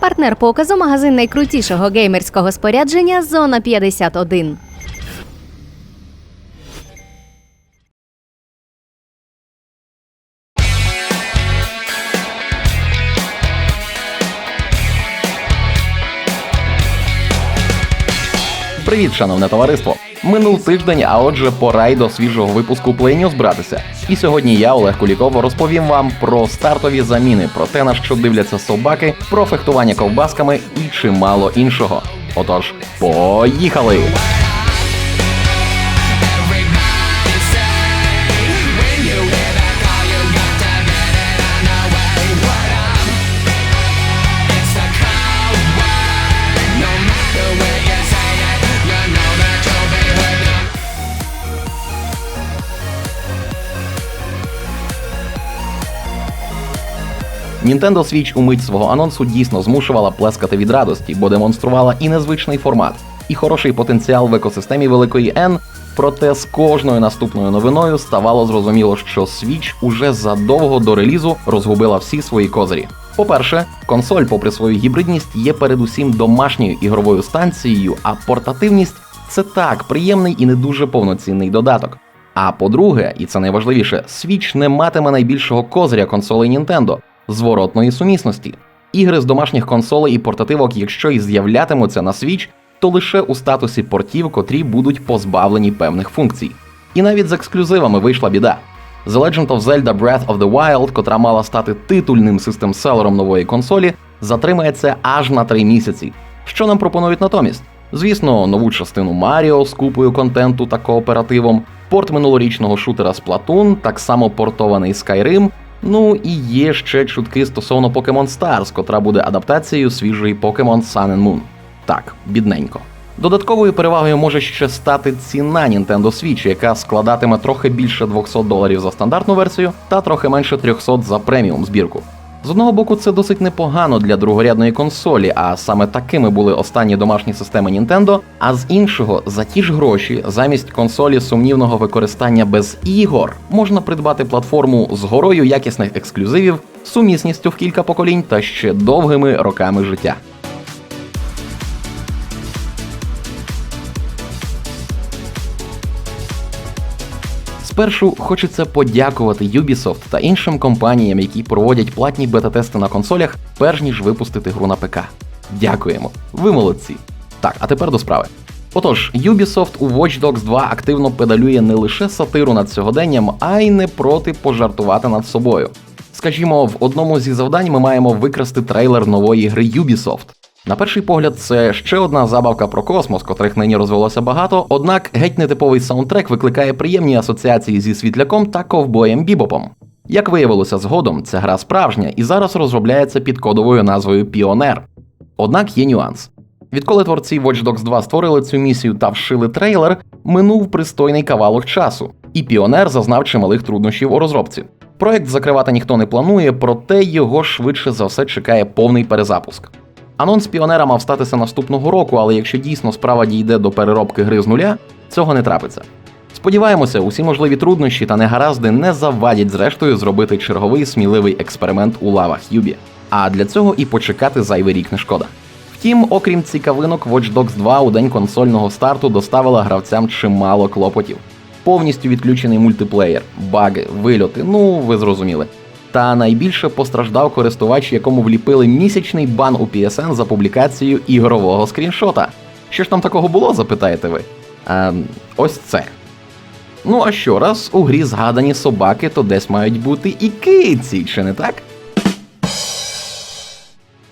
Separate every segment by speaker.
Speaker 1: Партнер показу магазин найкрутішого геймерського спорядження Зона 51.
Speaker 2: Привіт, шановне товариство! Минув тиждень, а отже, пора й до свіжого випуску Play News братися. І сьогодні я, Олег Куліков, розповім вам про стартові заміни, про те, на що дивляться собаки, про фехтування ковбасками і чимало іншого. Отож, поїхали! Nintendo Switch у мить свого анонсу дійсно змушувала плескати від радості, бо демонструвала і незвичний формат, і хороший потенціал в екосистемі великої N. Проте з кожною наступною новиною ставало зрозуміло, що Switch уже задовго до релізу розгубила всі свої козирі. По-перше, консоль, попри свою гібридність, є передусім домашньою ігровою станцією, а портативність це так, приємний і не дуже повноцінний додаток. А по-друге, і це найважливіше, Switch не матиме найбільшого козиря консолей Nintendo зворотної сумісності. Ігри з домашніх консолей і портативок, якщо і з'являтимуться на Switch, то лише у статусі портів, котрі будуть позбавлені певних функцій. І навіть з ексклюзивами вийшла біда. The Legend of Zelda Breath of the Wild, котра мала стати титульним систем-селером нової консолі, затримається аж на три місяці. Що нам пропонують натомість? Звісно, нову частину Маріо з купою контенту та кооперативом, порт минулорічного шутера Splatoon, так само портований Skyrim, Ну і є ще чутки стосовно Pokemon Stars, котра буде адаптацією свіжої Pokemon Sun and Moon. Так, бідненько. Додатковою перевагою може ще стати ціна Nintendo Switch, яка складатиме трохи більше 200 доларів за стандартну версію та трохи менше 300 за преміум збірку. З одного боку, це досить непогано для другорядної консолі, а саме такими були останні домашні системи Nintendo. А з іншого, за ті ж гроші, замість консолі сумнівного використання без ігор, можна придбати платформу з горою якісних ексклюзивів, сумісністю в кілька поколінь та ще довгими роками життя. Спершу хочеться подякувати Ubisoft та іншим компаніям, які проводять платні бета-тести на консолях, перш ніж випустити гру на ПК. Дякуємо, ви молодці. Так, а тепер до справи. Отож, Ubisoft у Watch Dogs 2 активно педалює не лише сатиру над сьогоденням, а й не проти пожартувати над собою. Скажімо, в одному зі завдань ми маємо викрасти трейлер нової гри Ubisoft. На перший погляд, це ще одна забавка про космос, котрих нині розвелося багато. Однак геть нетиповий саундтрек викликає приємні асоціації зі світляком та ковбоєм Бібопом. Як виявилося згодом, ця гра справжня і зараз розробляється під кодовою назвою Піонер. Однак є нюанс. Відколи творці Watch Dogs 2 створили цю місію та вшили трейлер, минув пристойний кавалок часу, і Піонер зазнав чималих труднощів у розробці. Проект закривати ніхто не планує, проте його швидше за все чекає повний перезапуск. Анонс піонера мав статися наступного року, але якщо дійсно справа дійде до переробки гри з нуля, цього не трапиться. Сподіваємося, усі можливі труднощі та негаразди не завадять зрештою зробити черговий сміливий експеримент у лавах Юбі. А для цього і почекати зайвий рік не шкода. Втім, окрім цікавинок, Watch Dogs 2 у день консольного старту доставила гравцям чимало клопотів. Повністю відключений мультиплеєр, баги, вильоти, ну ви зрозуміли. Та найбільше постраждав користувач, якому вліпили місячний бан у PSN за публікацію ігрового скріншота. Що ж там такого було, запитаєте ви? А, ось це. Ну а що, раз у грі згадані собаки, то десь мають бути і киці, чи не так?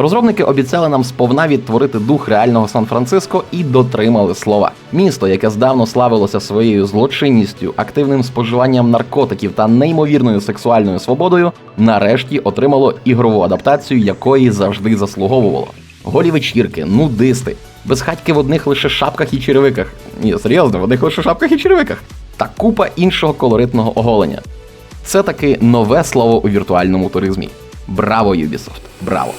Speaker 2: Розробники обіцяли нам сповна відтворити дух реального Сан-Франциско і дотримали слова. Місто, яке здавно славилося своєю злочинністю, активним споживанням наркотиків та неймовірною сексуальною свободою, нарешті отримало ігрову адаптацію, якої завжди заслуговувало. Голі вечірки, нудисти, безхатьки в одних лише шапках і черевиках. Ні, серйозно, в одних лише шапках і черевиках. Та купа іншого колоритного оголення. Це таки нове слово у віртуальному туризмі. Браво, Ubisoft! Браво!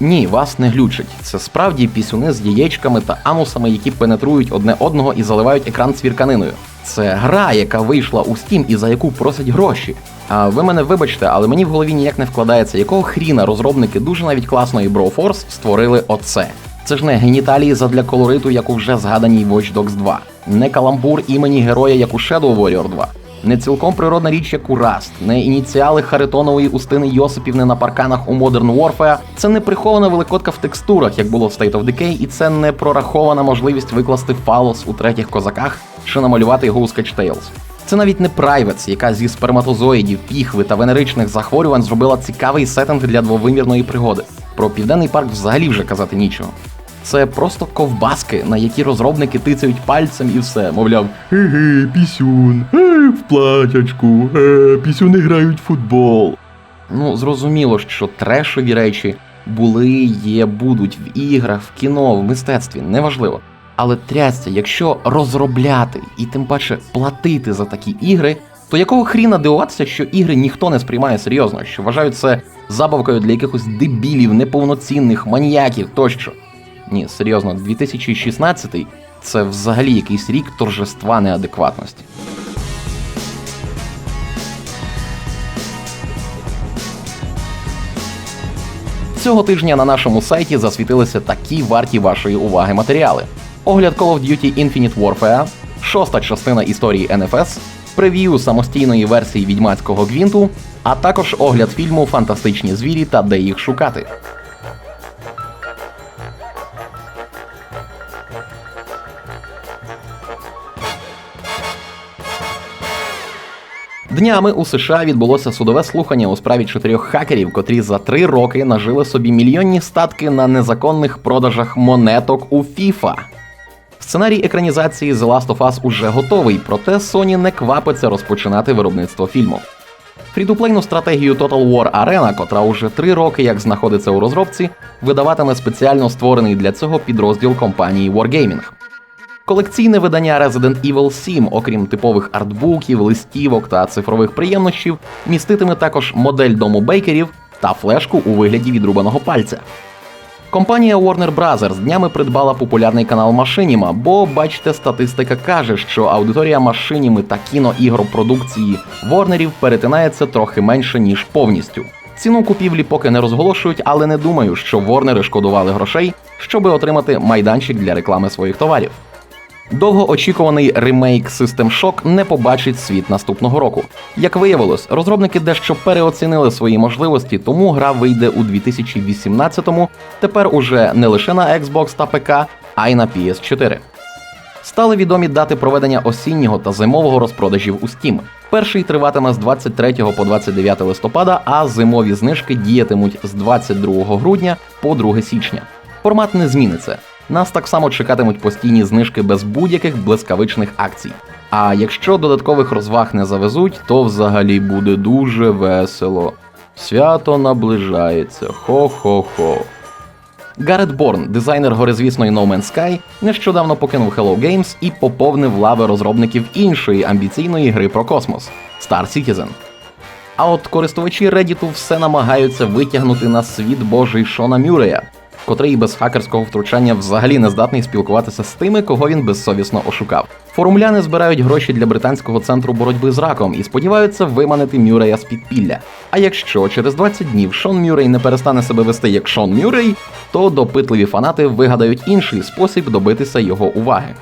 Speaker 2: Ні, вас не глючить. Це справді пісюни з яєчками та анусами, які пенетрують одне одного і заливають екран цвірканиною. Це гра, яка вийшла у Steam і за яку просять гроші. А ви мене вибачте, але мені в голові ніяк не вкладається, якого хріна розробники дуже навіть класної Broforce створили оце. Це ж не геніталії задля колориту, як у вже згаданій Watch Dogs 2, не каламбур імені героя, як у Shadow Warrior 2, не цілком природна річ, як у Rust, не ініціали Харитонової устини Йосипівни на парканах у Modern Warfare, це не прихована великодка в текстурах, як було в State of Decay, і це не прорахована можливість викласти фалос у третіх козаках чи намалювати його у Sketch Tales. Це навіть не Privates, яка зі сперматозоїдів, піхви та венеричних захворювань зробила цікавий сеттинг для двовимірної пригоди. Про південний парк взагалі вже казати нічого. Це просто ковбаски, на які розробники тицяють пальцем і все, мовляв,
Speaker 3: Еге, пісюн, е, в платячку, е, пісюни грають в футбол.
Speaker 2: Ну, зрозуміло, що трешові речі були, є, будуть в іграх, в кіно, в мистецтві, неважливо. Але трясця, якщо розробляти і тим паче платити за такі ігри, то якого хріна дивуватися, що ігри ніхто не сприймає серйозно, що вважають це забавкою для якихось дебілів, неповноцінних, маніяків тощо. Ні, серйозно, 2016 це взагалі якийсь рік торжества неадекватності. Цього тижня на нашому сайті засвітилися такі варті вашої уваги матеріали: огляд Call of Duty Infinite Warfare, шоста частина історії NFS, прев'ю самостійної версії відьмацького гвінту, а також огляд фільму Фантастичні звірі та де їх шукати. Днями у США відбулося судове слухання у справі чотирьох хакерів, котрі за три роки нажили собі мільйонні статки на незаконних продажах монеток у FIFA. Сценарій екранізації The Last of Us уже готовий, проте Sony не квапиться розпочинати виробництво фільму. Фрідуплейну стратегію Total War Arena, котра уже три роки як знаходиться у розробці, видаватиме спеціально створений для цього підрозділ компанії Wargaming. Колекційне видання Resident Evil 7, окрім типових артбуків, листівок та цифрових приємнощів, міститиме також модель дому бейкерів та флешку у вигляді відрубаного пальця. Компанія Warner Bros. днями придбала популярний канал Машиніма, бо бачите, статистика каже, що аудиторія Машиніми та кіноігропродукції Ворнерів перетинається трохи менше ніж повністю. Ціну купівлі поки не розголошують, але не думаю, що Ворнери шкодували грошей, щоби отримати майданчик для реклами своїх товарів. Довгоочікуваний ремейк System Shock не побачить світ наступного року. Як виявилось, розробники дещо переоцінили свої можливості, тому гра вийде у 2018-му, тепер уже не лише на Xbox та ПК, а й на PS4. Стали відомі дати проведення осіннього та зимового розпродажів у Steam. Перший триватиме з 23 по 29 листопада, а зимові знижки діятимуть з 22 грудня по 2 січня. Формат не зміниться. Нас так само чекатимуть постійні знижки без будь-яких блискавичних акцій. А якщо додаткових розваг не завезуть, то взагалі буде дуже весело. Свято наближається. Хо-хо-хо. Гарет Борн, дизайнер горизвісної No Man's Sky, нещодавно покинув Hello Games і поповнив лави розробників іншої амбіційної гри про космос Star Citizen. А от користувачі Reddit все намагаються витягнути на світ божий Шона Мюрея, котрий без хакерського втручання взагалі не здатний спілкуватися з тими, кого він безсовісно ошукав. Форумляни збирають гроші для британського центру боротьби з раком і сподіваються виманити Мюрея з підпілля. А якщо через 20 днів Шон Мюррей не перестане себе вести як Шон Мюррей, то допитливі фанати вигадають інший спосіб добитися його уваги.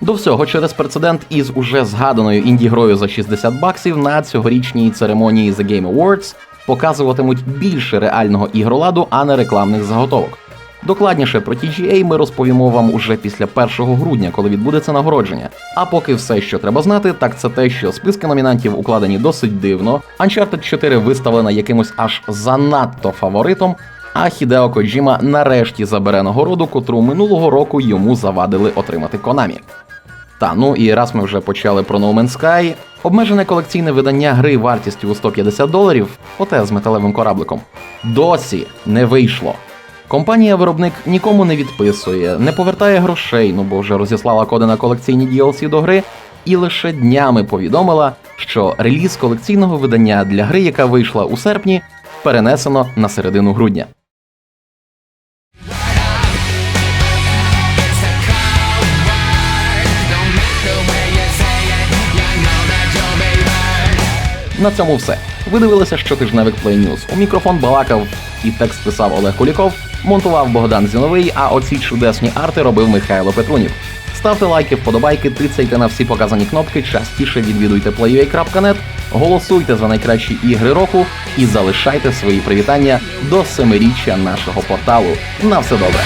Speaker 2: До всього, через прецедент із уже згаданою інді-грою за 60 баксів на цьогорічній церемонії The Game Awards показуватимуть більше реального ігроладу, а не рекламних заготовок. Докладніше про TGA ми розповімо вам уже після 1 грудня, коли відбудеться нагородження. А поки все, що треба знати, так це те, що списки номінантів укладені досить дивно. Uncharted 4 виставлена якимось аж занадто фаворитом. А Хідео Коджіма нарешті забере нагороду, котру минулого року йому завадили отримати Konami. Та ну і раз ми вже почали про No Man's Sky, обмежене колекційне видання гри вартістю у 150 доларів, оте з металевим корабликом, досі не вийшло. Компанія-виробник нікому не відписує, не повертає грошей, ну бо вже розіслала коди на колекційні DLC до гри, і лише днями повідомила, що реліз колекційного видання для гри, яка вийшла у серпні, перенесено на середину грудня. На цьому все. Ви дивилися щотижневик Play News. У мікрофон балакав і текст писав Олег Куліков, монтував Богдан Зіновий, а оці чудесні арти робив Михайло Петрунів. Ставте лайки, вподобайки, тицяйте на всі показані кнопки, частіше відвідуйте playua.net, голосуйте за найкращі ігри року і залишайте свої привітання до семиріччя нашого порталу. На все добре!